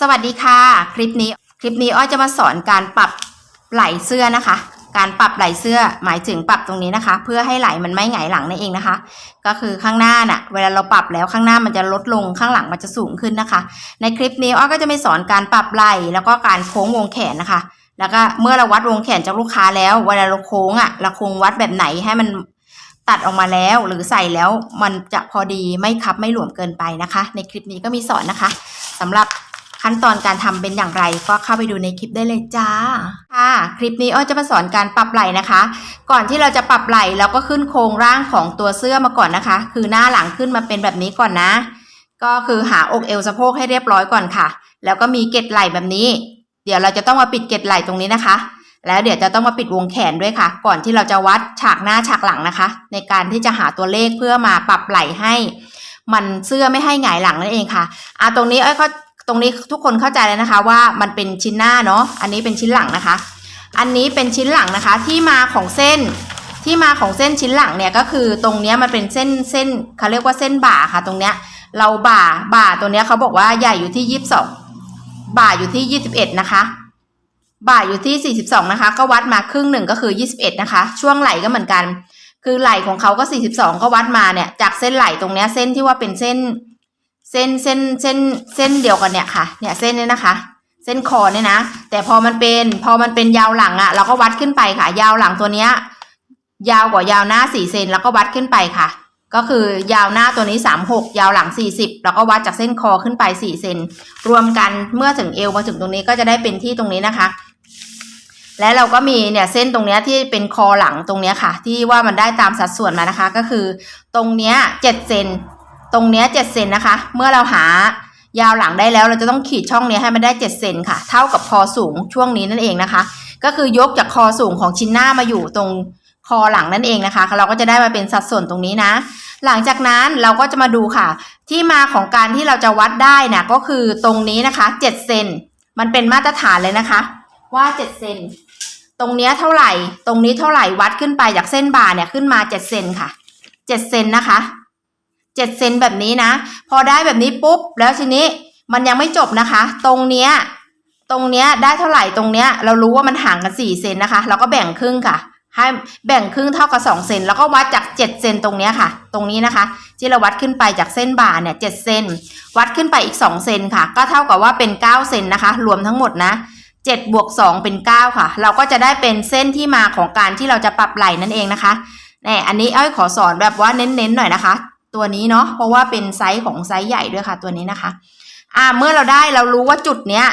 สวัสดีค่ะ คลิปนี้คลิปนี้อ้อยจะมาสอนการปรับไหล่เสื้อนะคะ การปรับไหล่เสื้อหมายถึงปรับตรงนี้นะคะ เพื่อให้ไหล่มันไม่หงายหลังนั่นเองนะคะ ก็คือข้างหน้าน่ะเวลาเราปรับแล้วข้างหน้ามันจะลดลงข้างหลังมันจะสูงขึ้นนะคะ ในคลิปนี้อ้อยก็จะไม่สอนการปรับไหล่แล้วก็การโค้งวงแขนนะคะ แล้วก็เมื่อเราวัดวงแขนจากลูกค้าแล้วเวลาเราโค้งอะเราโค้งวัดแบบไหนให้มันตัดออกมาแล้วหรือใส่แล้วมันจะพอดีไม่คับไม่หลวมเกินไปนะคะ ในคลิปนี้ก็มีสอนนะคะสำหรับ ขั้นตอนการทำเป็นอย่างไรก็เข้าไปดูในคลิปได้เลยจ้า ค่ะ คลิปนี้อ้อจะมาสอนการปรับไหล่นะคะ ก่อนที่เราจะปรับไหล่เราก็ขึ้นโครงร่างของตัวเสื้อมาก่อนนะคะ คือหน้าหลังขึ้นมาเป็นแบบนี้ก่อนนะ ก็คือหาอกเอวสะโพกให้เรียบร้อยก่อนค่ะ แล้วก็มีเกล็ดไหล่แบบนี้ เดี๋ยวเราจะต้องมาปิดเกล็ดไหล่ตรงนี้นะคะ แล้วเดี๋ยวจะต้องมาปิดวงแขนด้วยค่ะ ก่อนที่เราจะวัดฉากหน้าฉากหลังนะคะ ในการที่จะหาตัวเลขเพื่อมาปรับไหล่ให้ มันเสื้อไม่ให้หงายหลังนั่นเองค่ะอะตรงนี้เอ้ยเขา ตรงนี้ทุกคนเข้าใจแล้วนะคะว่ามันเป็นชิ้นหน้าเนาะอันนี้เป็นชิ้นหลังนะคะ อันนี้เป็นชิ้นหลังนะคะ ที่มาของเส้นที่มาของเส้นชิ้นหลังเนี่ยก็คือตรงเนี้ยมันเป็นเส้นเส้นเขาเรียกว่าเส้นบ่าค่ะ ตรงเนี้ยเราบ่าบ่าตัวเนี้ยเขาบอกว่าใหญ่อยู่ที่ยี่สิบสองบ่าอยู่ที่ยี่สิบเอ็ดนะคะ บ่าอยู่ที่42นะคะ ก็วัดมาครึ่งหนึ่งก็คือ21นะคะ ช่วงไหล่ก็เหมือนกัน คือไหล่ของเขาก็42ก็วัดมาเนี่ยจากเส้นไหล่ตรงเนี้ยเส้นที่ว่าเป็นเส้น เส้นเส้นเส้นเส้นเดียวกันเนี่ยค่ะ เนี่ยเส้นนี้นะคะ เส้นคอเนี่ยนะ แต่พอมันเป็นพอมันเป็นยาวหลังอะ่ะ เราก็วัดขึ้นไปค่ะ ยาวหลังตัวเนี้ยยาวกว่ายาวหน้า4เซนแล้วก็วัดขึ้นไปค่ะ ก็คือยาวหน้าตัวนี้36ยาวหลัง40แล้วก็วัดจากเส้นคอขึ้นไป4เซนรวมกันเมื่อถึงเอวมาถึงตรงนี้ก็จะได้เป็นที่ตรงนี้นะคะและเราก็มีเนี่ยเส้นตรงเนี้ยที่เป็นคอหลังตรงเนี้ยค่ะ ที่ว่ามันได้ตามสัดส่วนมานะคะ ก็คือตรงเนี้ยเจ็ดเซน ตรงเนี้ยเจ็ดเซนนะคะ เมื่อเราหายาวหลังได้แล้วเราจะต้องขีดช่องเนี้ยให้มันได้เจ็ดเซนค่ะ เท่ากับคอสูงช่วงนี้นั่นเองนะคะ ก็คือยกจากคอสูงของชิ้นหน้ามาอยู่ตรงคอหลังนั่นเองนะคะ เราก็จะได้มาเป็นสัดส่วนตรงนี้นะ หลังจากนั้นเราก็จะมาดูค่ะ ที่มาของการที่เราจะวัดได้นะก็คือตรงนี้นะคะเจ็ดเซนมันเป็นมาตรฐานเลยนะคะ ว่าเจ็ดเซนตรงนี้เท่าไหร่ ตรงนี้เท่าไหร่วัดขึ้นไปจากเส้นบ่าเนี่ยขึ้นมาเจ็ดเซนค่ะเจ็ดเซนนะคะ เจ็ดเซนแบบนี้นะ พอได้แบบนี้ปุ๊บ แล้วทีนี้มันยังไม่จบนะคะ ตรงเนี้ยตรงเนี้ยได้เท่าไหร่ตรงเนี้ย เรารู้ว่ามันห่างกันสี่เซนนะคะ เราก็แบ่งครึ่งค่ะ ให้แบ่งครึ่งเท่ากับสองเซนแล้วก็วัดจากเจ็ดเซนตรงเนี้ยค่ะ ตรงนี้นะคะ ที่เราวัดขึ้นไปจากเส้นบ่าเนี่ยเจ็ดเซนวัดขึ้นไปอีกสองเซนค่ะ ก็เท่ากับว่าเป็นเก้าเซนนะคะ รวมทั้งหมดนะเจ็ดบวกสองเป็นเก้าค่ะ เราก็จะได้เป็นเส้นที่มาของการที่เราจะปรับไหล่นั่นเองนะคะนี่อันนี้อ้อยขอสอนแบบว่าเน้นๆหน่อยนะคะ ตัวนี้เนาะเพราะว่าเป็นไซส์ของไซส์ใหญ่ด้วยค่ะตัวนี้นะคะ อ่าเมื่อเราได้เรารู้ว่าจุดเนี้ย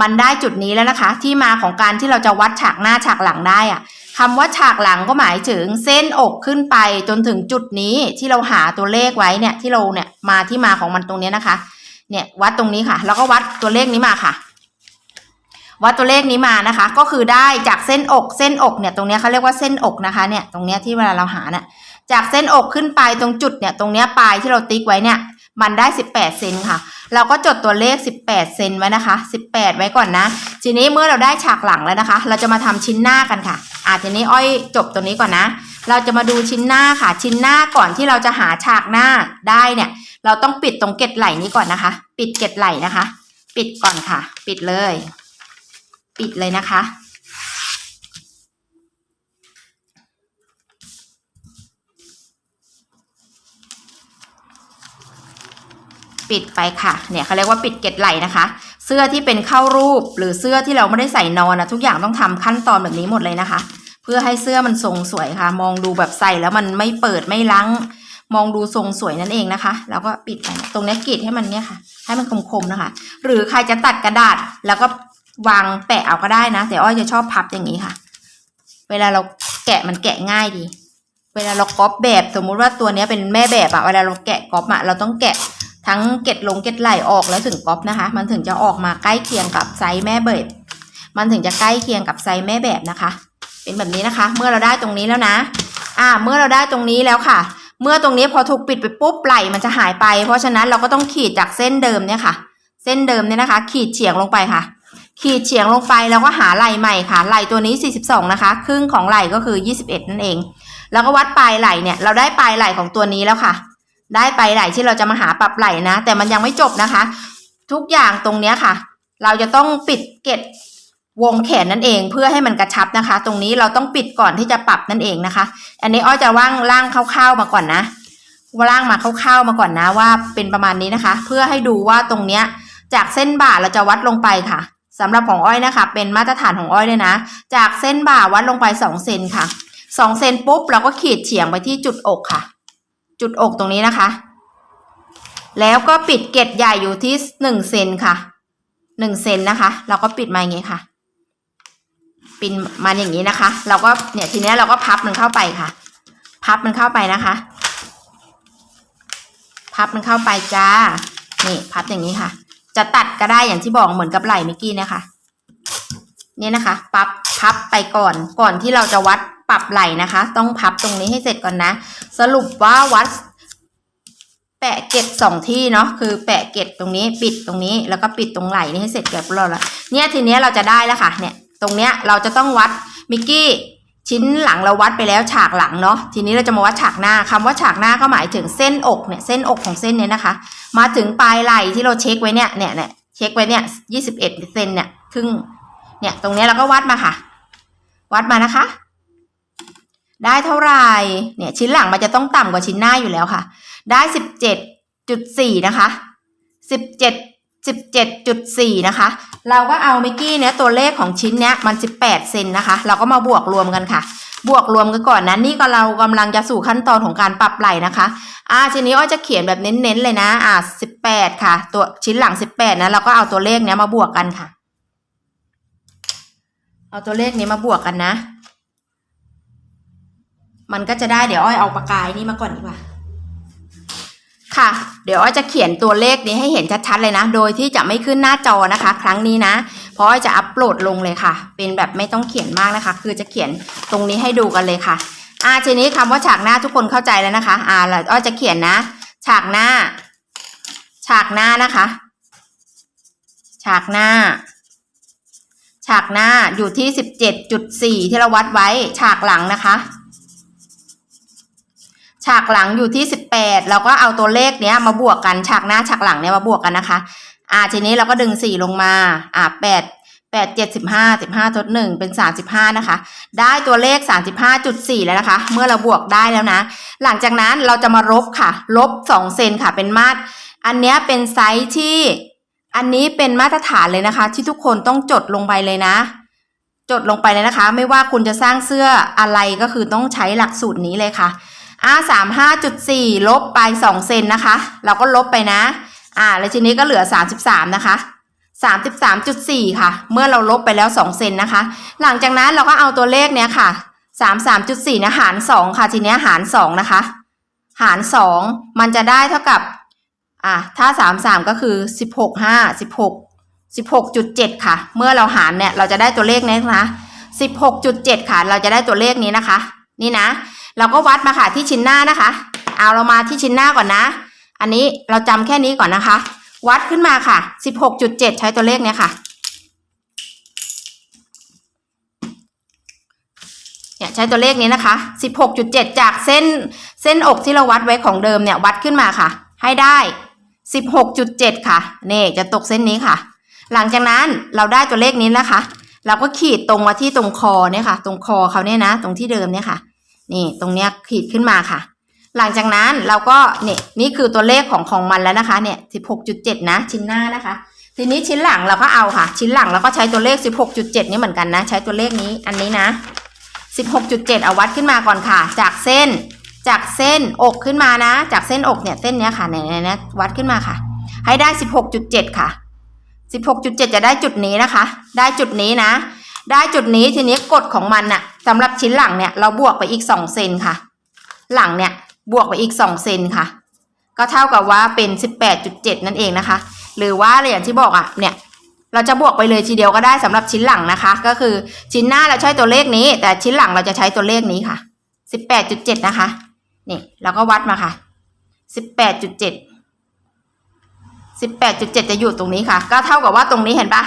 มันได้จุดนี้แล้วนะคะ ที่มาของการที่เราจะวัดฉากหน้าฉากหลังได้อะคำว่าฉากหลังก็หมายถึงเส้นอกขึ้นไปจนถึงจุดนี้ที่เราหาตัวเลขไว้เนี่ยที่เราเนี่ยมาที่มาของมันตรงนี้นะคะ เนี่ยวัดตรงนี้ค่ะ แล้วก็วัดตัวเลขนี้มาค่ะ วัดตัวเลขนี้มานะคะ ก็คือได้จากเส้นอกเส้นอกเนี่ยตรงนี้เขาเรียกว่าเส้นอกนะคะ เนี่ยตรงนี้ที่เวลาเราหาเนี่ย จากเส้นอกขึ้นไปตรงจุดเนี่ยตรงเนี้ยปลายที่เราติ๊กไว้เนี่ยมันได้ 18 เซนค่ะ เราก็จดตัวเลข 18 เซนไว้นะคะ 18 ไว้ก่อนนะ ทีนี้เมื่อเราได้ฉากหลังแล้วนะคะ เราจะมาทำชิ้นหน้ากันค่ะ อะทีนี้อ้อยจบตัวนี้ก่อนนะ เราจะมาดูชิ้นหน้าค่ะ ชิ้นหน้าก่อนที่เราจะหาฉากหน้าได้เนี่ย เราต้องปิดตรงเกล็ดไหล่นี้ก่อนนะคะ ปิดเกล็ดไหล่นะคะ ปิดก่อนค่ะ ปิดเลย ปิดเลยนะคะ ปิดไปค่ะ เนี่ยเขาเรียกว่าปิดเกล็ดไหลนะคะ เสื้อที่เป็นเข้ารูปหรือเสื้อที่เราไม่ได้ใส่นอนนะทุกอย่างต้องทำขั้นตอนแบบนี้หมดเลยนะคะ เพื่อให้เสื้อมันทรงสวยค่ะ มองดูแบบใส่แล้วมันไม่เปิดไม่ลังมองดูทรงสวยนั่นเองนะคะ แล้วก็ปิดไปตรงนี้กรีดให้มันเนี่ยค่ะ ให้มันคมๆนะคะ หรือใครจะตัดกระดาษแล้วก็วางแปะเอาก็ได้นะ แต่อ้อยจะชอบพับอย่างนี้ค่ะ เวลาเราแกะมันแกะง่ายดี เวลาเราก๊อปแบบสมมุติว่าตัวนี้เป็นแม่แบบอะเวลาเราแกะก๊อปอะเราต้องแกะ ทั้งเก็ดลงเก็ดไหลออกแล้วถึงก๊อปนะคะ มันถึงจะออกมาใกล้เคียงกับไซส์แม่แบบมันถึงจะใกล้เคียงกับไซส์แม่แบบนะคะ เป็นแบบนี้นะคะ เมื่อเราได้ตรงนี้แล้วนะ อ่า เมื่อเราได้ตรงนี้แล้วค่ะ เมื่อตรงนี้พอถูกปิดไปปุ๊บไหลมันจะหายไป เพราะฉะนั้นเราก็ต้องขีดจากเส้นเดิมเนี่ยค่ะ เส้นเดิมเนี่ยนะคะ ขีดเฉียงลงไปค่ะ ขีดเฉียงลงไปแล้วก็หาไหลใหม่ค่ะ ไหลตัวนี้ 42 นะคะ ครึ่งของไหลก็คือ 21 นั่นเอง แล้วก็วัดปลายไหลเนี่ย เราได้ปลายไหลของตัวนี้แล้วค่ะ ได้ไปไหลที่เราจะมาหาปรับไหลนะ แต่มันยังไม่จบนะคะ ทุกอย่างตรงเนี้ยค่ะ เราจะต้องปิดเกล็ดวงแขนนั่นเองเพื่อให้มันกระชับนะคะ ตรงนี้เราต้องปิดก่อนที่จะปรับนั่นเองนะคะ อันนี้อ้อยจะว่างล่างคร่าวๆมาก่อนนะว่าล่างมาคร่าวๆมาก่อนนะว่าเป็นประมาณนี้นะคะ เพื่อให้ดูว่าตรงเนี้ยจากเส้นบ่าเราจะวัดลงไปค่ะสำหรับของอ้อยนะคะ เป็นมาตรฐานของอ้อยเลยนะ จากเส้นบ่าวัดลงไปสองเซนค่ะสองเซนปุ๊บเราก็ขีดเฉียงไปที่จุดอกค่ะ จุดอกตรงนี้นะคะ แล้วก็ปิดเกล็ดใหญ่อยู่ที่หนึ่งเซนค่ะหนึ่งเซนนะคะ เราก็ปิดมาอย่างนี้ค่ะ ปิดมาอย่างนี้นะคะ เราก็เนี่ยทีเนี้ยเราก็พับมันเข้าไปค่ะ พับมันเข้าไปนะคะ พับมันเข้าไปจ้านี่พับอย่างนี้ค่ะ จะตัดก็ได้อย่างที่บอกเหมือนกับไหล่เมื่อกี้เนะคะนี่นะคะพับพับไปก่อนก่อนที่เราจะวัด ปรับไหล่นะคะ ต้องพับตรงนี้ให้เสร็จก่อนนะ สรุปว่าวัด แปะเก็ดสองที่เนาะคือแปะเก็ดตรงนี้ปิดตรงนี้ แล้วก็ปิดตรงไหล่นี่ให้เสร็จเรียบร้อยแล้วเนี่ยทีเนี้ยเราจะได้แล้วค่ะเนี่ยตรงเนี้ยเราจะต้องวัดมิกกี้ชิ้นหลังเราวัดไปแล้วฉากหลังเนาะทีนี้เราจะมาวัดฉากหน้าคำว่าฉากหน้าก็หมายถึงเส้นอกเนี่ยเส้นอกของเส้นเนี้ยนะคะ มาถึงปลายไหล่ที่เราเช็คไว้เนี่ยเนี่ยเนี่ยเช็คไว้เนี่ยยี่สิบเอ็ดเซนเนี่ยครึ่งเนี่ยตรงเนี้ยเราก็วัดมาค่ะ วัดมานะคะ ได้เท่าไหร่เนี่ยชิ้นหลังมันจะต้องต่ำกว่าชิ้นหน้าอยู่แล้วค่ะ ได้สิบเจ็ดจุดสี่นะคะสิบเจ็ดสิบเจ็ดจุดสี่นะคะ เราก็เอามิกกี้เนี่ยตัวเลขของชิ้นเนี้ยมันสิบแปดเซนนะคะ เราก็มาบวกรวมกันค่ะ บวกรวมกันก่อนนะนี่ก็เรากำลังจะสู่ขั้นตอนของการปรับไหล่นะคะอ่าทีนี้อ้อยจะเขียนแบบเน้นๆเลยนะอ่าสิบแปดค่ะ ตัวชิ้นหลังสิบแปดนะเราก็เอาตัวเลขเนี้ยมาบวกกันค่ะ เอาตัวเลขนี้มาบวกกันนะ มันก็จะได้เดี๋ยวอ้อยเอาปากกายนี่มาก่อนดีกว่า ค่ะ เดี๋ยวอ้อยจะเขียนตัวเลขนี้ให้เห็นชัดๆเลยนะ โดยที่จะไม่ขึ้นหน้าจอนะคะ ครั้งนี้นะ เพราะอ้อยจะอัปโหลดลงเลยค่ะ เป็นแบบไม่ต้องเขียนมากนะคะ คือจะเขียนตรงนี้ให้ดูกันเลยค่ะอ่าทีนี้คำว่าฉากหน้าทุกคนเข้าใจแล้วนะคะ อ่าแล้วอ้อยจะเขียนนะ ฉากหน้า ฉากหน้านะคะ ฉากหน้าฉากหน้าอยู่ที่สิบเจ็ดจุดสี่ที่เราวัดไว้ฉากหลังนะคะ ฉากหลังอยู่ที่สิบแปดเราก็เอาตัวเลขเนี้ยมาบวกกันฉากหน้าฉากหลังเนี้ยมาบวกกันนะคะ อ่าทีนี้เราก็ดึงสี่ลงมาอ่าแปดแปดเจ็ดสิบห้าสิบห้าทดหนึ่งเป็นสามสิบห้านะคะ ได้ตัวเลขสามสิบห้าจุดสี่แล้วนะคะ เมื่อเราบวกได้แล้วนะ หลังจากนั้นเราจะมาลบค่ะ ลบสองเซนค่ะเป็นมาตร อันเนี้ยเป็นไซส์ที่อันนี้เป็นมาตรฐานเลยนะคะ ที่ทุกคนต้องจดลงไปเลยนะ จดลงไปเลยนะคะ ไม่ว่าคุณจะสร้างเสื้ออะไรก็คือต้องใช้หลักสูตรนี้เลยค่ะ อ่าสามห้าจุดสี่ลบไปสองเซนนะคะ เราก็ลบไปนะ อ่า แล้วทีนี้ก็เหลือสามสิบสามนะคะสามสิบสามจุดสี่ค่ะ เมื่อเราลบไปแล้วสองเซนนะคะ หลังจากนั้นเราก็เอาตัวเลขเนี้ยค่ะสามสามจุดสี่นะหารสองค่ะ ทีเนี้ยหารสองนะคะ หารสองมันจะได้เท่ากับ อะถ้าสามสามก็คือสิบหกห้าสิบหกสิบหกจุดเจ็ดค่ะ เมื่อเราหารเนี่ยเราจะได้ตัวเลขนี้นะคะสิบหกจุดเจ็ดค่ะ เราจะได้ตัวเลขนี้นะคะ นี่นะ เราก็วัดมาค่ะที่ชิ้นหน้านะคะ เอาเรามาที่ชิ้นหน้าก่อนนะ อันนี้เราจำแค่นี้ก่อนนะคะ วัดขึ้นมาค่ะสิบหกจุดเจ็ดใช้ตัวเลขเนี้ยค่ะเนี่ยใช้ตัวเลขนี้นะคะ16.7จากเส้นเส้นอกที่เราวัดไว้ของเดิมเนี่ยวัดขึ้นมาค่ะ ให้ได้16.7ค่ะนี่จะตกเส้นนี้ค่ะ หลังจากนั้นเราได้ตัวเลขนี้นะคะ เราก็ขีดตรงมาที่ตรงคอเนี่ยค่ะ ตรงคอเขาเนี่ยนะ ตรงที่เดิมเนี่ยค่ะ นี่ตรงเนี้ยขีดขึ้นมาค่ะ หลังจากนั้นเราก็เนี่ยนี่คือตัวเลขของของมันแล้วนะคะเนี่ย16.7นะชิ้นหน้านะคะ ทีนี้ชิ้นหลังเราก็เอาค่ะ ชิ้นหลังเราก็ใช้ตัวเลข16.7นี่เหมือนกันนะ ใช้ตัวเลขนี้อันนี้นะ16.7เอาวัดขึ้นมาก่อนค่ะ จากเส้นจากเส้นอกขึ้นมานะ จากเส้นอกเนี่ยเส้นเนี้ยค่ะเนี่ยเนี่ยวัดขึ้นมาค่ะ ให้ได้16.7ค่ะ16.7จะได้จุดนี้นะคะ ได้จุดนี้นะ ได้จุดนี้ทีนี้กฎของมันน่ะสำหรับชิ้นหลังเนี่ยเราบวกไปอีก2เซนค่ะ หลังเนี่ยบวกไปอีก2เซนค่ะ ก็เท่ากับว่าเป็น18.7นั่นเองนะคะ หรือว่าอย่างที่บอกอะเนี่ยเราจะบวกไปเลยทีเดียวก็ได้สำหรับชิ้นหลังนะคะ ก็คือชิ้นหน้าเราใช้ตัวเลขนี้ แต่ชิ้นหลังเราจะใช้ตัวเลขนี้ค่ะสิบแปดจุเจ็ดนะคะนี่เราก็วัดมาค่ะสิบแปดจุเจ็ดสิบแปดจุเจ็ดจะอยู่ตรงนี้ค่ะ ก็เท่ากับว่าตรงนี้เห็นปะ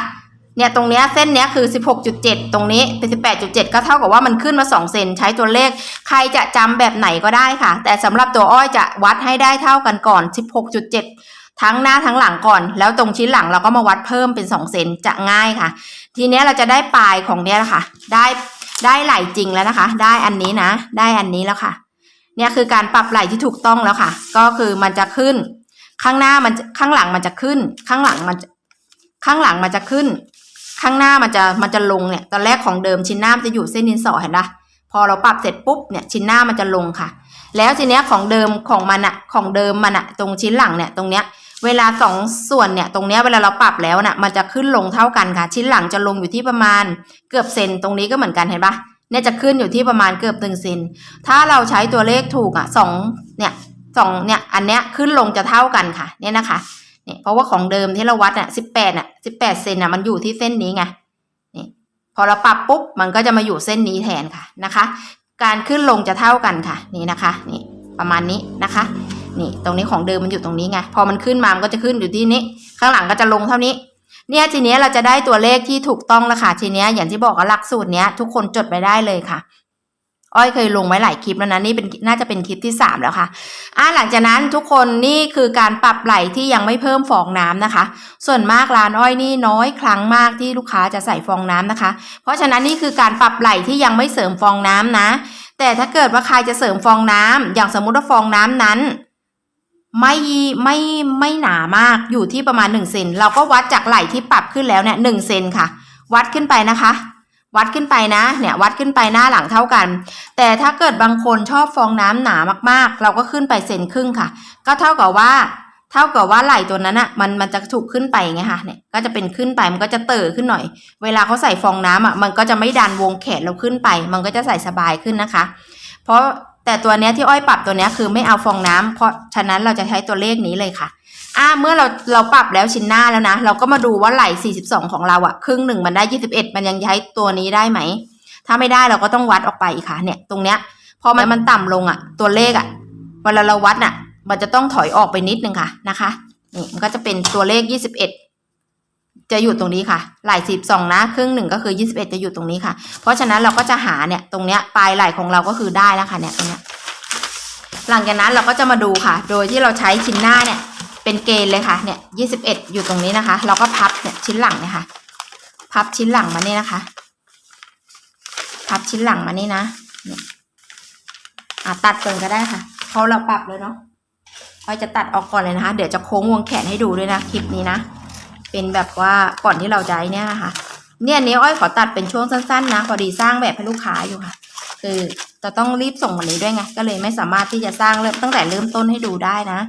เนี่ยตรงเนี้ยเส้นเนี้ยคือสิบหกจุดเจ็ดตรงนี้เป็นสิบแปดจุดเจ็ดก็เท่ากับว่ามันขึ้นมาสองเซนใช้ตัวเลข ใครจะจำแบบไหนก็ได้ค่ะ แต่สำหรับตัวอ้อยจะวัดให้ได้เท่ากันก่อนสิบหกจุดเจ็ดทั้งหน้าทั้งหลังก่อน แล้วตรงชิ้นหลังเราก็มาวัดเพิ่มเป็นสองเซนจะง่ายค่ะ ทีเนี้ยเราจะได้ปลายของเนี้ยแหละค่ะ ได้ได้ไหลจริงแล้วนะคะ ได้อันนี้นะ ได้อันนี้แล้วค่ะ เนี่ยคือการปรับไหลที่ถูกต้องแล้วค่ะ ก็คือมันจะขึ้น ข้างหน้ามันข้างหลังมันจะขึ้น ข้างหลังมันข้างหลังมันจะขึ้น ข้างหน้ามันจะมันจะลงเนี่ยตอนแรกของเดิมชิ้นหน้ามันจะอยู่เส้นดินสอเห็นปะพอเราปรับเสร็จปุ๊บเนี่ยชิ้นหน้ามันจะลงค่ะ แล้วทีเนี้ยของเดิมของมันอะของเดิมมันอะตรงชิ้นหลังเนี่ยตรงเนี้ยเวลาสองส่วนเนี่ยตรงเนี้ยเวลาเราปรับแล้วน่ะมันจะขึ้นลงเท่ากันค่ะ ชิ้นหลังจะลงอยู่ที่ประมาณเกือบเซนตรงนี้ก็เหมือนกันเห็นปะเนี่ยจะขึ้นอยู่ที่ประมาณเกือบหนึ่งเซนถ้าเราใช้ตัวเลขถูกอะสองเนี่ยสองเนี่ยอันเนี้ยขึ้นลงจะเท่ากันค่ะเนี่ยนะคะ นี่เพราะว่าของเดิมที่เราวัดอะสิบแปดอะสิบแปดเซนอะมันอยู่ที่เส้นนี้ไงนี่พอเราปรับปุ๊บมันก็จะมาอยู่เส้นนี้แทนค่ะนะคะ การขึ้นลงจะเท่ากันค่ะนี่นะคะนี่ประมาณนี้นะคะ นี่ตรงนี้ของเดิมมันอยู่ตรงนี้ไงพอมันขึ้นมามันก็จะขึ้นอยู่ที่นี้ ข้างหลังก็จะลงเท่านี้เนี่ยทีนี้เราจะได้ตัวเลขที่ถูกต้องแล้วค่ะทีนี้อย่างที่บอกว่าหลักสูตรเนี้ยทุกคนจดไปได้เลยค่ะ อ้อยเคยลงไว้หลายคลิปแล้วนะนี่เป็นน่าจะเป็นคลิปที่สามแล้วค่ะอะหลังจากนั้นทุกคนนี่คือการปรับไหลที่ยังไม่เพิ่มฟองน้ำนะคะ ส่วนมากร้านอ้อยนี่น้อยครั้งมากที่ลูกค้าจะใส่ฟองน้ำนะคะ เพราะฉะนั้นนี่คือการปรับไหลที่ยังไม่เสริมฟองน้ำนะ แต่ถ้าเกิดว่าใครจะเสริมฟองน้ำอย่างสมมุติว่าฟองน้ำนั้น ไม่ไม่ไม่หนามากอยู่ที่ประมาณ1เซนเราก็วัดจากไหลที่ปรับขึ้นแล้วเนี่ยหนึ่งเซนค่ะ วัดขึ้นไปนะคะ วัดขึ้นไปนะเนี่ยวัดขึ้นไปหน้าหลังเท่ากัน แต่ถ้าเกิดบางคนชอบฟองน้ำหนามากๆ เราก็ขึ้นไปเซนครึ่งค่ะ ก็เท่ากับว่า เท่ากับว่าไหลตัวนั้นอะมันมันจะถูกขึ้นไปไงคะเนี่ยก็จะเป็นขึ้นไปมันก็จะเติ่ขึ้นหน่อย เวลาเขาใส่ฟองน้ำอะมันก็จะไม่ดันวงแขนเราขึ้นไป มันก็จะใส่สบายขึ้นนะคะ เพราะแต่ตัวเนี้ยที่อ้อยปรับตัวเนี้ยคือไม่เอาฟองน้ำเพราะฉะนั้นเราจะใช้ตัวเลขนี้เลยค่ะ อ่าเมื่อเราเราปรับแล้วชิ้นหน้าแล้วนะ เราก็มาดูว่าไหล่42 ของเราอะครึ่งหนึ่งมันได้ 21 มันยังใช้ตัวนี้ได้ไหม ถ้าไม่ได้เราก็ต้องวัดออกไปอีกค่ะ เนี่ยตรงเนี้ยพอมันมันต่ำลงอะตัวเลขอะเวลาเราวัดน่ะ มันจะต้องถอยออกไปนิดนึงค่ะนะคะนี่มันก็จะเป็นตัวเลข 21 จะอยู่ตรงนี้ค่ะไหล่12นะครึ่งหนึ่งก็คือ 21 จะอยู่ตรงนี้ค่ะ เพราะฉะนั้นเราก็จะหาเนี่ยตรงเนี้ยปลายไหล่ของเราก็คือได้แล้วค่ะเนี่ยตรงเนี้ยหลังจากนั้นเราก็จะมาดูค่ะ โดยที่เราใช้ชิ้นหน้าเนี่ย เป็นเกณฑ์เลยค่ะเนี่ย21อยู่ตรงนี้นะคะ เราก็พับเนี่ยชิ้นหลังเนี่ยค่ะ พับชิ้นหลังมานี่นะคะ พับชิ้นหลังมานี่นะเนี่ยอะตัดเปิงก็ได้ค่ะเพราะเราปรับเลยเนาะพอยจะตัดออกก่อนเลยนะคะ เดี๋ยวจะโค้งวงแขนให้ดูด้วยนะคลิปนี้นะ เป็นแบบว่าก่อนที่เราจะไอ้เนี่ยนะคะ เนี่ยนนี้อ้อยขอตัดเป็นช่วงสั้นๆนะพอดีสร้างแบบให้ลูกค้าอยู่ค่ะ คือจะต้องรีบส่งวันนี้ด้วยไงก็เลยไม่สามารถที่จะสร้างเริ่มตั้งแต่เริ่มต้นให้ดูได้นะ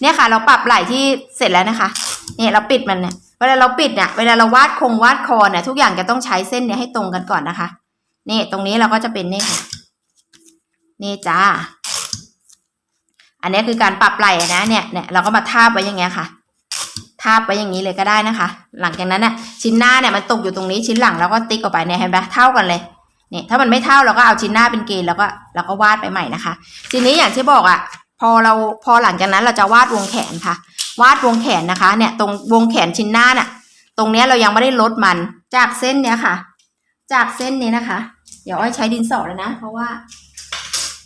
เนี่ยค่ะ เราปรับไหล่ที่เสร็จแล้วนะคะเนี่ยเราปิดมันเนี่ยเวลาเราปิดเนี่ยเวลาเราวาดคงวาดคอเนี่ยทุกอย่างจะต้องใช้เส้นเนี่ยให้ตรงกันก่อนนะคะนี่ตรงนี้เราก็จะเป็นนี่ค่ะนี่จ้า อันนี้คือการปรับไหล่นะเนี่ยเนี่ยเราก็มาทาบไว้อย่างเงี้ยค่ะทาบไว้อย่างนี้เลยก็ได้นะคะ หลังจากนั้นเนี่ยชิ้นหน้าเนี่ยมันตกอยู่ตรงนี้ชิ้นหลังเราก็ติ๊กออกไปเนี่ยเห็นไหมเท่ากันเลยเนี่ยถ้ามันไม่เท่าเราก็เอาชิ้นหน้าเป็นเกณฑ์แล้วก็เราก็วาดไปใหม่นะคะ ทีนี้อย่างที่บอกอะ่ะ พอเราพอหลังจากนั้นเราจะวาดวงแขนค่ะ วาดวงแขนนะคะเนี่ยตรงวงแขนชิ้นหน้าน่ะตรงเนี้ยเรายังไม่ได้ลดมันจากเส้นเนี้ยค่ะ จากเส้นนี้นะคะ เดี๋ยวอ้อยใช้ดินสอเลยนะ เพราะว่า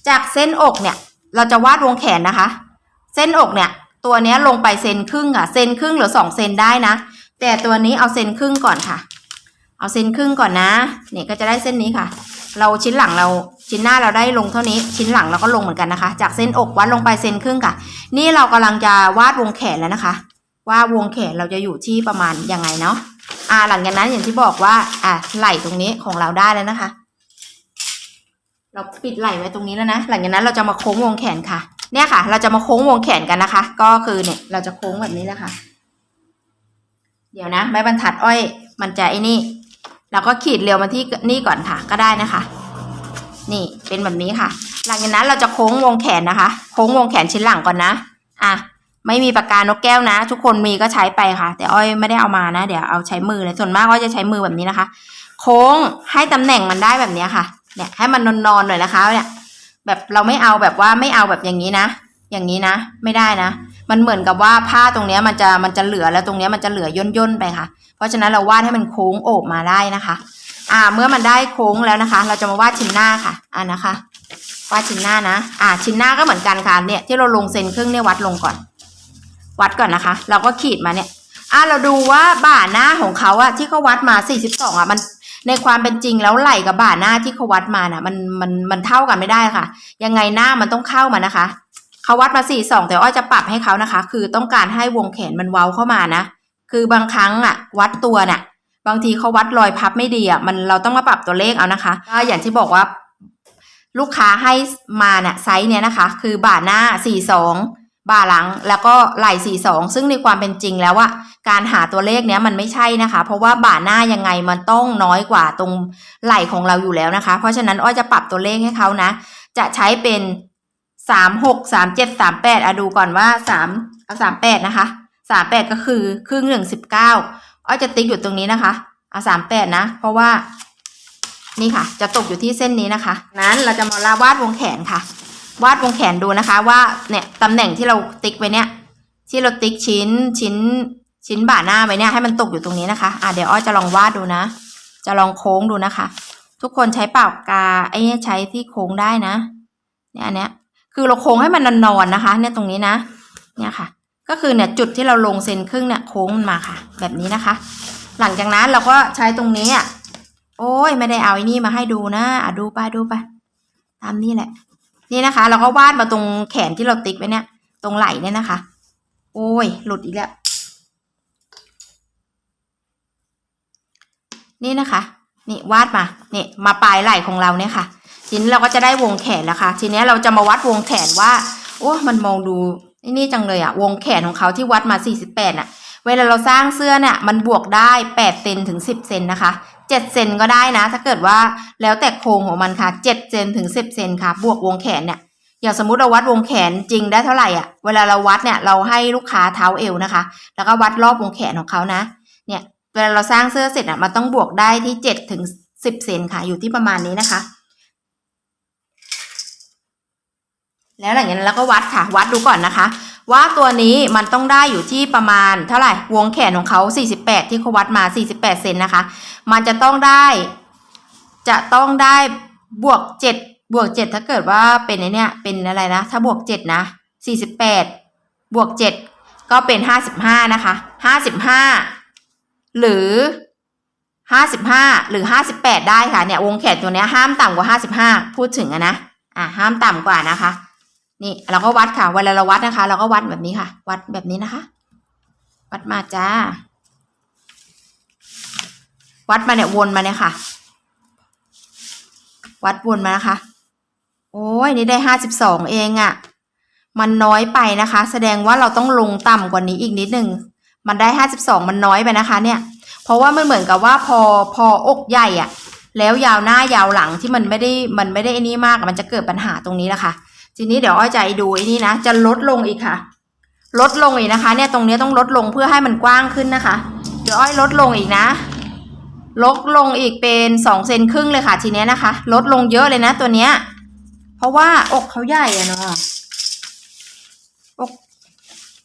จากเส้นอกเนี่ย เราจะวาดวงแขนนะคะ เส้นอกเนี่ย ตัวเนี้ยลงไปเซนครึ่งค่ะเซนครึ่งหรือสองเซนได้นะ แต่ตัวนี้เอาเซนครึ่งก่อนค่ะ เอาเซนครึ่งก่อนนะเนี่ยก็จะได้เส้นนี้ค่ะ เราชิ้นหลังเรา ชิ้นหน้าเราได้ลงเท่านี้ ชิ้นหลังเราก็ลงเหมือนกันนะคะ จากเส้นอกวัดลงไปเซนครึ่งค่ะ นี่เรากำลังจะวาดวงแขนแล้วนะคะ ว่าวงแขนเราจะอยู่ที่ประมาณยังไงเนาะอ่าหลังจากนั้นอย่างที่บอกว่า อ่าไหล่ตรงนี้ของเราได้แล้วนะคะ เราปิดไหล่ไว้ตรงนี้แล้วนะหลังจากนั้นเราจะมาโค้งวงแขนค่ะ เนี่ยค่ะ เราจะมาโค้งวงแขนกันนะคะ ก็คือเนี่ยเราจะโค้งแบบนี้แหละค่ะเดี๋ยวนะไม้บรรทัดอ้อย มันจะไอ้นี่ เราก็ขีดเร็วมาที่นี่ก่อนค่ะ ก็ได้นะคะ นี่เป็นแบบนี้ค่ะ หลังจากนั้นเราจะโค้งวงแขนนะคะ โค้งวงแขนชิ้นหลังก่อนนะ อะ ไม่มีปากกานกแก้วนะ ทุกคนมีก็ใช้ไปค่ะ แต่อ้อยไม่ได้เอามานะ เดี๋ยวเอาใช้มือเลย ส่วนมากอ้อยจะใช้มือแบบนี้นะคะ โค้งให้ตำแหน่งมันได้แบบนี้ค่ะ เนี่ยให้มันนอนๆหน่อยนะคะเนี่ย แบบเราไม่เอาแบบว่าไม่เอาแบบอย่างนี้นะ อย่างนี้นะ ไม่ได้นะ มันเหมือนกับว่าผ้าตรงนี้มันจะมันจะเหลือแล้วตรงนี้มันจะเหลือย่นย่นๆไปค่ะ เพราะฉะนั้นเราวาดให้มันโค้งโอบมาได้นะคะ อ่า เมื่อมันได้โค้งแล้วนะคะ เราจะมาวาดชิ้นหน้าค่ะ อ่านะคะ วาดชิ้นหน้านะ อ่า ชิ้นหน้าก็เหมือนกันค่ะ เนี่ยที่เราลงเซนครึ่งเนี่ยวัดลงก่อน วัดก่อนนะคะ เราก็ขีดมาเนี่ย อะเราดูว่าบ่าหน้าของเขาอะที่เขาวัดมา 42อะมันในความเป็นจริงแล้วไหล่กับบ่าหน้าที่เขาวัดมาน่ะมันมันมันเท่ากันไม่ได้ค่ะ ยังไงหน้ามันต้องเข้ามานะคะเขาวัดมา42แต่อ้อยจะปรับให้เขานะคะ คือต้องการให้วงแขนมันเว้าเข้ามานะ คือบางครั้งอะวัดตัวน่ะ บางทีเขาวัดรอยพับไม่ดีอะมันเราต้องมาปรับตัวเลขเอานะคะก็อย่างที่บอกว่า ลูกค้าให้มาเนี่ยไซส์เนี่ยนะคะ คือบ่าหน้า 42 บ่าหลังแล้วก็ไหล่42 ซึ่งในความเป็นจริงแล้วอะการหาตัวเลขเนี้ยมันไม่ใช่นะคะ เพราะว่าบ่าหน้ายังไงมันต้องน้อยกว่าตรงไหล่ของเราอยู่แล้วนะคะ เพราะฉะนั้นอ้อยจะปรับตัวเลขให้เขานะ จะใช้เป็น36 37 38อะดูก่อนว่า3เอา38นะคะ38ก็คือครึ่งหนึ่ง19 อ้อยจะติ๊กอยู่ตรงนี้นะคะเอา38นะ เพราะว่านี่ค่ะ จะตกอยู่ที่เส้นนี้นะคะ นั้นเราจะมาลาวาดวงแขนค่ะ วาดวงแขนดูนะคะ ว่าเนี่ยตำแหน่งที่เราติ๊กไว้เนี่ย ที่เราติ๊กชิ้นชิ้นชิ้นบ่าหน้าไว้เนี่ยให้มันตกอยู่ตรงนี้นะคะ อะเดี๋ยวอ้อยจะลองวาดดูนะ จะลองโค้งดูนะคะ ทุกคนใช้ปากกาไอ้ใช้ที่โค้งได้นะ เนี่ยอันเนี้ย คือเราโค้งให้มันนอนๆนะคะ เนี่ยตรงนี้นะ เนี่ยค่ะ ก็คือเนี่ยจุดที่เราลงเซนครึ่งเนี่ยโค้งมันมาค่ะ แบบนี้นะคะ หลังจากนั้นเราก็ใช้ตรงนี้อะโอ้ยไม่ได้เอาไอ้นี่มาให้ดูนะอะดูไปดูไปตามนี่แหละ นี่นะคะ เราก็วาดมาตรงแขนที่เราติ๊กไว้เนี่ย ตรงไหล่เนี่ยนะคะ โอ้ย หลุดอีกแล้ว นี่นะคะ นี่วาดมาเนี่ยมาปลายไหล่ของเราเนี่ยค่ะทีนี้เราก็จะได้วงแขนแล้วค่ะ ทีนี้เราจะมาวัดวงแขนว่า โอ้ มันมองดู นี่จังเลยอะวงแขนของเขาที่วัดมา 48น่ะ เวลาเราสร้างเสื้อเนี่ยมันบวกได้8เซนถึง 10เซนนะคะ7เซนก็ได้นะ ถ้าเกิดว่าแล้วแต่โครงของมันค่ะ7เซนถึง 10เซนค่ะ บวกวงแขนเนี่ยอย่างสมมุติเราวัดวงแขนจริงได้เท่าไหร่อะ เวลาเราวัดเนี่ยเราให้ลูกค้าเท้าเอวนะคะ แล้วก็วัดรอบวงแขนของเขานะ เนี่ยเวลาเราสร้างเสื้อเสร็จอะมันต้องบวกได้ที่เจ็ดถึงสิบเซนค่ะ อยู่ที่ประมาณนี้นะคะ แล้วหลังจากนั้นเราก็วัดค่ะ วัดดูก่อนนะคะ ว่าตัวนี้มันต้องได้อยู่ที่ประมาณเท่าไหร่วงแขนของเขา 48 ที่เขาวัดมา 48 เซนนะคะ มันจะต้องได้ จะต้องได้บวก 7 บวก 7 ถ้าเกิดว่าเป็นไอเนี้ยเป็นอะไรนะ ถ้าบวก 7 นะ 48 บวก 7 ก็เป็น 55 นะคะ 55 หรือ 55 หรือ 58 ได้ค่ะเนี่ยวงแขนตัวเนี้ยห้ามต่ำกว่า 55 พูดถึงอะนะอะห้ามต่ำกว่านะคะ นี่เราก็วัดค่ะเวลาเราวัดนะคะ เราก็วัดแบบนี้ค่ะ วัดแบบนี้นะคะ วัดมาจ้า วัดมาเนี่ยวนมาเนี่ยค่ะ วัดวนมานะคะ โอ้ยนี่ได้ห้าสิบสองเองอะ่ะ มันน้อยไปนะคะ แสดงว่าเราต้องลงต่ำกว่านี้อีกนิดนึงมันได้ห้าสิบสองมันน้อยไปนะคะ เนี่ย เพราะว่ามันเหมือนกับว่าพอพออกใหญ่อะ่ะ แล้วยาวหน้ายาวหลังที่มันไม่ได้มันไม่ได้อนี่มากมันจะเกิดปัญหาตรงนี้แหละค่ะ ทีนี้เดี๋ยวอ้อยจะให้ดูไอ้นี่นะ จะลดลงอีกค่ะ ลดลงอีกนะคะ เนี่ยตรงนี้ต้องลดลงเพื่อให้มันกว้างขึ้นนะคะ เดี๋ยวอ้อยลดลงอีกนะ ลดลงอีกเป็นสองเซนครึ่งเลยค่ะ ทีเนี้ยนะคะ ลดลงเยอะเลยนะตัวเนี้ย เพราะว่าอกเขาใหญ่อะเนาะอก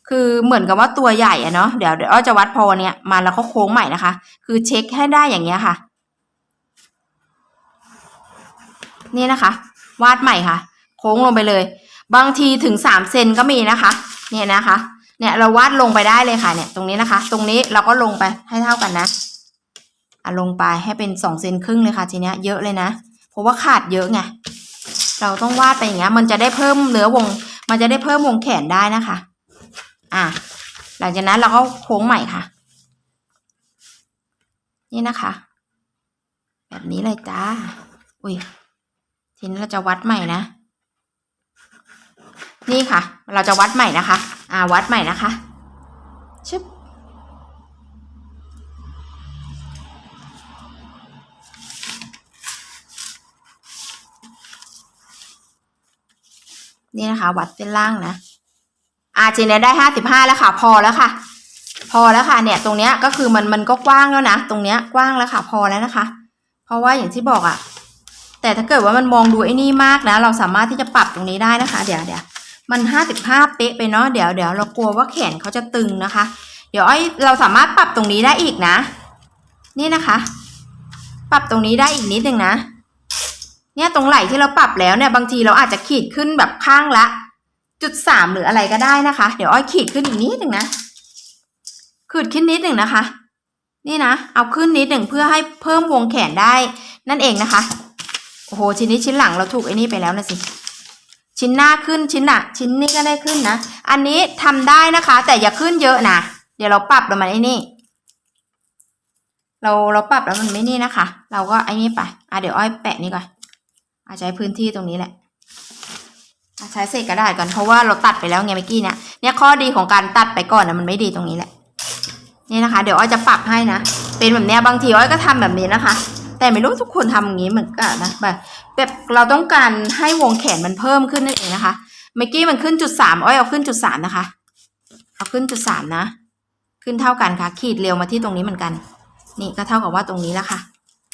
คือเหมือนกับว่าตัวใหญ่อะเนาะเดี๋ยวเดี๋ยวอ้อยจะวัดพอเนี้ยมาแล้วก็โค้งใหม่นะคะ คือเช็คให้ได้อย่างเงี้ยค่ะ นี่นะคะ วาดใหม่ค่ะ โค้งลงไปเลย บางทีถึงสามเซนก็มีนะคะ เนี่ยนะคะ เนี่ยเราวาดลงไปได้เลยค่ะ เนี่ย ตรงนี้นะคะ ตรงนี้เราก็ลงไปให้เท่ากันนะอะลงไปให้เป็นสองเซนครึ่งเลยค่ะ ทีเนี้ยเยอะเลยนะ เพราะว่าขาดเยอะไง เราต้องวาดไปอย่างเงี้ย มันจะได้เพิ่มเนื้อวง มันจะได้เพิ่มวงแขนได้นะคะ อะ หลังจากนั้นเราก็โค้งใหม่ค่ะ นี่นะคะ แบบนี้เลยจ้า อุ้ยทีนี้เราจะวัดใหม่นะ นี่ค่ะ เราจะวัดใหม่นะคะ อ่า วัดใหม่นะคะชึบนี่นะคะ วัดเส้นล่างนะอ่าทีเนี้ได้ห้าสิบห้าแล้วค่ะ พอแล้วค่ะ พอแล้วค่ะ เนี่ย ตรงเนี้ยก็คือมันมันก็กว้างแล้วนะตรงเนี้ยกว้างแล้วค่ะ พอแล้วนะคะ เพราะว่าอย่างที่บอกอะ่ะแต่ถ้าเกิดว่ามันมองดูไอ้นี่มากนะ เราสามารถที่จะปรับตรงนี้ได้นะคะ เดี๋ยวเดี๋ยว มันห้าสิบห้าเป๊ะไปเนาะเดี๋ยวเดี๋ยวเรากลัวว่าแขนเขาจะตึงนะคะ เดี๋ยวไอ้เราสามารถปรับตรงนี้ได้อีกนะ นี่นะคะ ปรับตรงนี้ได้อีกนิดนึงนะ เนี่ยตรงไหล่ที่เราปรับแล้วเนี่ยบางทีเราอาจจะขีดขึ้นแบบข้างละจุดสามหรืออะไรก็ได้นะคะ เดี๋ยวอ้อยขีดขึ้นอีกนิดหนึ่งนะขีดขึ้นนิดหนึ่งนะคะ นี่นะเอาขึ้นนิดหนึ่งเพื่อให้เพิ่มวงแขนได้นั่นเองนะคะโอ้โหชิ้นนี้ชิ้นหลังเราถูกไอ้นี่ไปแล้วนะสิ ชิ้นหน้าขึ้นชิ้นหน้าชิ้นนี้ก็ได้ขึ้นนะ อันนี้ทำได้นะคะ แต่อย่าขึ้นเยอะนะเดี๋ยวเราปรับแล้วมันไอ้นี่ เราเราปรับแล้วมันไม่นี่นะคะ เราก็ไอ้นี่ไปอะเดี๋ยวอ้อยแปะนี่ก่อนอาใช้พื้นที่ตรงนี้แหละอะใช้เศษกระดาษก่อนเพราะว่าเราตัดไปแล้วไงเมื่อกี้เนี่ยเนี่ยข้อดีของการตัดไปก่อนนะมันไม่ดีตรงนี้แหละนี่นะคะ เดี๋ยวอ้อยจะปรับให้นะเป็นแบบเนี้ยบางทีอ้อยก็ทำแบบนี้นะคะ แต่ไม่รู้ทุกคนทำอย่างนี้เหมือนกันนะแบบแบบเราต้องการให้วงแขนมันเพิ่มขึ้นนั่นเองนะคะ เมื่อกี้มันขึ้นจุดสามอ้อยเอาขึ้นจุดสามนะคะ เอาขึ้นจุดสามนะ ขึ้นเท่ากันค่ะ ขีดเร็วมาที่ตรงนี้เหมือนกัน นี่ก็เท่ากับว่าตรงนี้แล้วค่ะ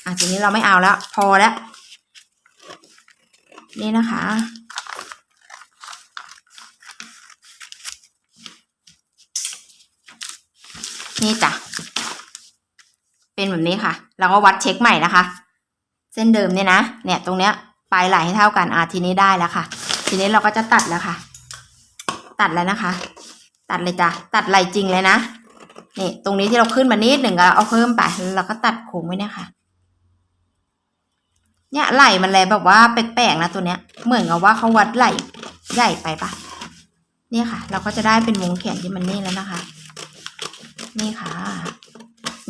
อะทีนี้เราไม่เอาแล้ว พอแล้วนี่นะคะ นี่จ้ะ เป็นแบบนี้ค่ะแล้วก็วัดเช็คใหม่นะคะ เส้นเดิมเนี่ยนะ เนี่ยตรงเนี้ยปลายไหลให้เท่ากันอะทีนี้ได้แล้วค่ะ ทีนี้เราก็จะตัดแล้วค่ะ ตัดแล้วนะคะ ตัดเลยจ้ะตัดไหลจริงเลยนะนี่ตรงนี้ที่เราขึ้นมานิดหนึ่งก็เอาเพิ่มไปเราก็ตัดโค้งไว้เนี่ยค่ะ เนี่ยไหลมันเลยแบบว่าแปลกๆนะตัวเนี้ย เหมือนกับว่าเขาวัดไหลใหญ่ไปปะเนี่ยค่ะ เราก็จะได้เป็นวงแขนที่มันนี่แล้วนะคะ นี่ค่ะ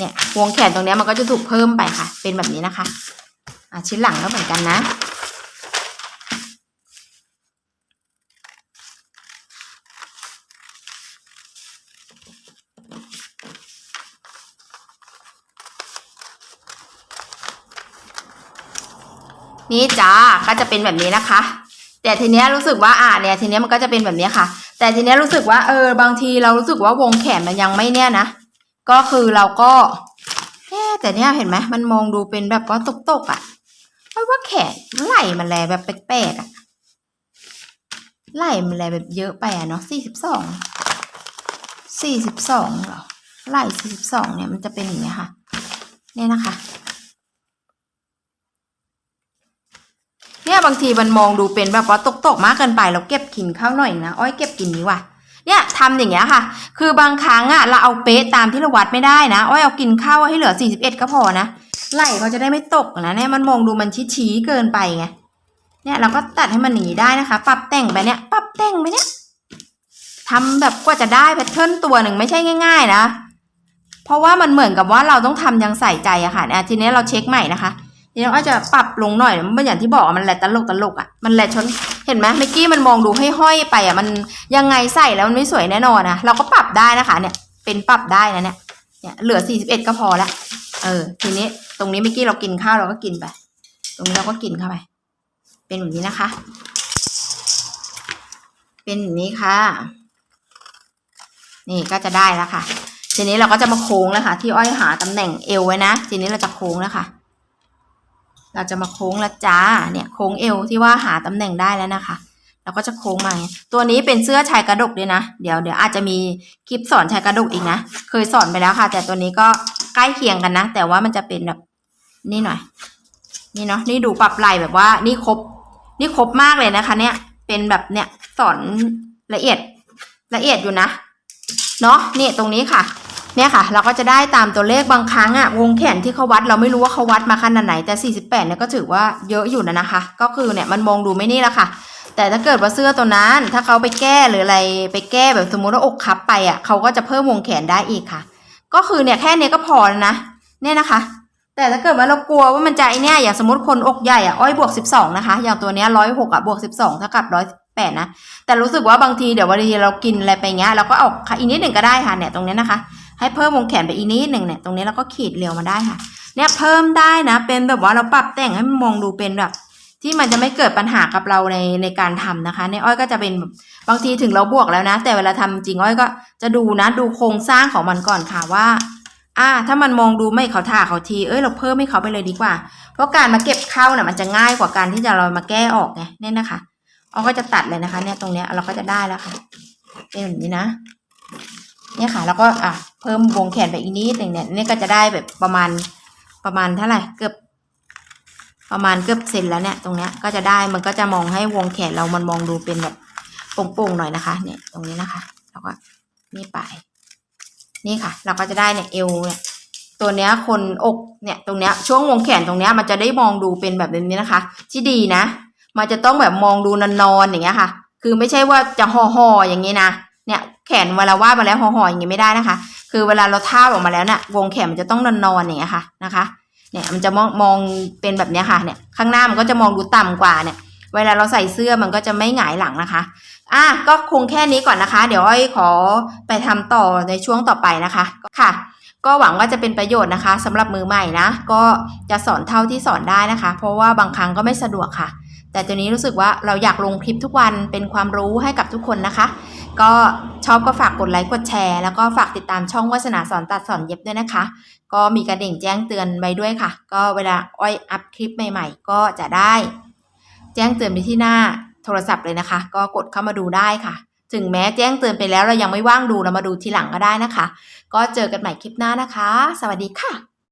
เนี่ยวงแขนตรงนี้มันก็จะถูกเพิ่มไปค่ะ เป็นแบบนี้นะคะอะชิ้นหลังก็เหมือนกันนะ นี่จ้าก็จะเป็นแบบนี้นะคะ แต่ทีเนี้ยรู้สึกว่าอ่าเนี่ยทีเนี้ยมันก็จะเป็นแบบนี้ค่ะ แต่ทีเนี้ยรู้สึกว่าเออบางทีเรารู้สึกว่าวงแขนมันยังไม่เนี่ยนะ ก็คือเราก็แค่แต่เนี้ยเห็นไหมมันมองดูเป็นแบบว่าตกๆอะ่ะเพราะว่าแขนไหล่มันแลแบบแปลกๆอะ่ะไหล่มันแลแบบเยอะไปอะเนาะสี่สิบสองสี่สิบสองเหรอไหล่สี่สิบสองเนี่ยมันจะเป็นอย่างนี้ยค่ะเนี่ยนะคะเนี่ยบางทีมันมองดูเป็นแบบว่าตกตกๆมากเกินไปเราเก็บกินข้าวหน่อยนะอ้อยเก็บกินนี้ว่ะ เนี่ยทำอย่างเงี้ยค่ะ คือบางครั้งอะเราเอาเป๊ะตามที่เราวัดไม่ได้นะอ้อยเอากินข้าวให้เหลือ 41 ก็พอนะไหล่เขาจะได้ไม่ตกนะเนี่ยมันมองดูมันชี้ๆเกินไปไงเนี่ยเราก็ตัดให้มันหนีได้นะคะ ปรับแต่งไปเนี่ยปรับแต่งไปเนี่ยทำแบบกว่าจะได้แพทเทิร์นตัวหนึ่งไม่ใช่ง่าย ๆ นะ เพราะว่ามันเหมือนกับว่าเราต้องทำยังใส่ใจอะค่ะเนี่ยทีนี้เราเช็คใหม่นะคะ ทีนี้เราอาจจะปรับลงหน่อยมันอย่างที่บอกอะมันแหละตลกตลกอะมันแหละชนเห็นไหมเมื่อกี้มันมองดูให้ห้อยไปอะมันยังไงใส่แล้วมันไม่สวยแน่นอนนะเราก็ปรับได้นะคะ เนี่ย เป็นปรับได้นะเนี่ยเนี่ยเหลือ41ก็พอละเออ ทีนี้ตรงนี้เมื่อกี้เรากินข้าวเราก็กินไป ตรงนี้เราก็กินเข้าไป เป็นแบบนี้นะคะ เป็นแบบนี้ค่ะ นี่ก็จะได้แล้วค่ะ ทีนี้เราก็จะมาโค้งแล้วค่ะ ที่อ้อยหาตำแหน่งเอวไว้นะ ทีนี้เราจะโค้งแล้วค่ะ เราจะมาโค้งล้วจ้าเนี่ยโค้งเอวที่ว่าหาตำแหน่งได้แล้วนะคะเราก็จะโค้งมาตัวนี้เป็นเสื้อชายกระดกด้วยนะ เดี๋ยวเดี๋ยวอาจจะมีคลิปสอนชายกระดกอีกนะ เคยสอนไปแล้วค่ะ แต่ตัวนี้ก็ใกล้เคียงกันนะ แต่ว่ามันจะเป็นแบบนี่หน่อย นี่เนาะ นี่ดูปรับไหลแบบว่า นี่ครบ นี่ครบมากเลยนะคะ เนี่ย เป็นแบบเนี่ยสอนละเอียดละเอียดอยู่นะ เนาะนี่ตรงนี้ค่ะ เนี่ยค่ะ เราก็จะได้ตามตัวเลขบางครั้งอะวงแขนที่เขาวัดเราไม่รู้ว่าเขาวัดมาขนาดไหนแต่ 48เนี่ยก็ถือว่าเยอะอยู่นะนะคะ ก็คือเนี่ยมันมองดูไม่นี่ละค่ะ แต่ถ้าเกิดว่าเสื้อตัวนั้น ถ้าเขาไปแก้หรืออะไรไปแก้แบบสมมุติว่าอกคับไปอะเขาก็จะเพิ่มวงแขนได้อีกค่ะ ก็คือเนี่ยแค่เนี้ยก็พอแล้วนะเนี่ยนะคะ แต่ถ้าเกิดว่าเรากลัวว่ามันจะไอเนี่ยอย่างสมมติคนอกใหญ่อะอ้อยบวก 12 นะคะ อย่างตัวเนี้ยร้อยหกอะบวก 12เท่ากับร้อยแปดนะแต่รู้สึกว่าบางทีเดี๋ยววันทีเรากินอะไรไปเงี้ยเราก็เอาอีกนิดหนึ่งก็ได้ค่ะเนี่ยตรงนี้นะคะ ให้เพิ่มวงแขนไปอีกนิดหนึ่งเนี่ยตรงนี้เราก็ขีดเรียวมาได้ค่ะ เนี่ยเพิ่มได้นะ เป็นแบบว่าเราปรับแต่งให้มันมองดูเป็นแบบ ที่มันจะไม่เกิดปัญหากับเราในในการทำนะคะ ในอ้อยก็จะเป็นแบบบางทีถึงเราบวกแล้วนะ แต่เวลาทำจริงอ้อยก็จะดูนะดูโครงสร้างของมันก่อนค่ะว่าอ่าถ้ามันมองดูไม่เขาท่าเขาที เอ้ยเราเพิ่มให้เขาไปเลยดีกว่า เพราะการมาเก็บเข้าเนี่ยมันจะง่ายกว่าการที่จะเรามาแก้ออกไงเนี่ยนะคะอ้อยก็จะตัดเลยนะคะ เนี่ยตรงเนี้ยเราก็จะได้แล้วค่ะเป็นแบบนี้นะ เนี่ยค่ะ แล้วก็อะเพิ่มวงแขนไปอีกนิดหนึ่งเนี่ยนี่ก็จะได้แบบประมาณประมาณเท่าไหร่เกือบประมาณเกือบเซนแล้วเนี่ย ตรงเนี้ยก็จะได้มันก็จะมองให้วงแขนเรามันมองดูเป็นแบบโป่งๆหน่อยนะคะ เนี่ยตรงนี้นะคะ แล้วก็นี่ไปนี่ค่ะ เราก็จะได้เนี่ยเอวเนี่ยตัวเนี้ยคนอกเนี่ยตรงเนี้ยช่วงวงแขนตรงเนี้ยมันจะได้มองดูเป็นแบบนี้นะคะ ที่ดีนะ มันจะต้องแบบมองดูนอนๆอย่างเงี้ยค่ะ คือไม่ใช่ว่าจะห่อๆอย่างนี้นะเนี่ย ขนเวลาวาดมาแล้วห่อๆอย่างนี้ไม่ได้นะคะ คือเวลาเราทาบออกมาแล้วเนี่ย วงแขนมันจะต้องนอนๆอย่างเงี้ยค่ะนะคะ เนี่ยมันจะมองมองเป็นแบบเนี้ยค่ะ เนี่ย ข้างหน้ามันก็จะมองดูต่ำกว่าเนี่ย เวลาเราใส่เสื้อมันก็จะไม่หงายหลังนะคะ อะก็คงแค่นี้ก่อนนะคะ เดี๋ยวอ้อยขอไปทำต่อในช่วงต่อไปนะคะค่ะ ก็หวังว่าจะเป็นประโยชน์นะคะสำหรับมือใหม่นะ ก็จะสอนเท่าที่สอนได้นะคะ เพราะว่าบางครั้งก็ไม่สะดวกค่ะ แต่ตัวนี้รู้สึกว่าเราอยากลงคลิปทุกวันเป็นความรู้ให้กับทุกคนนะคะ ก็ชอบก็ฝากกดไลค์กดแชร์ แล้วก็ฝากติดตามช่องวาสนาสอนตัดสอนเย็บด้วยนะคะ ก็มีกระดิ่งแจ้งเตือนไว้ด้วยค่ะ ก็เวลาอ้อยอัพคลิปใหม่ ๆ ก็จะได้ แจ้งเตือนไปที่หน้าโทรศัพท์เลยนะคะ ก็กดเข้ามาดูได้ค่ะ ถึงแม้แจ้งเตือนไปแล้วเรายังไม่ว่างดูเรามาดูทีหลังก็ได้นะคะ ก็เจอกันใหม่คลิปหน้านะคะ สวัสดีค่ะ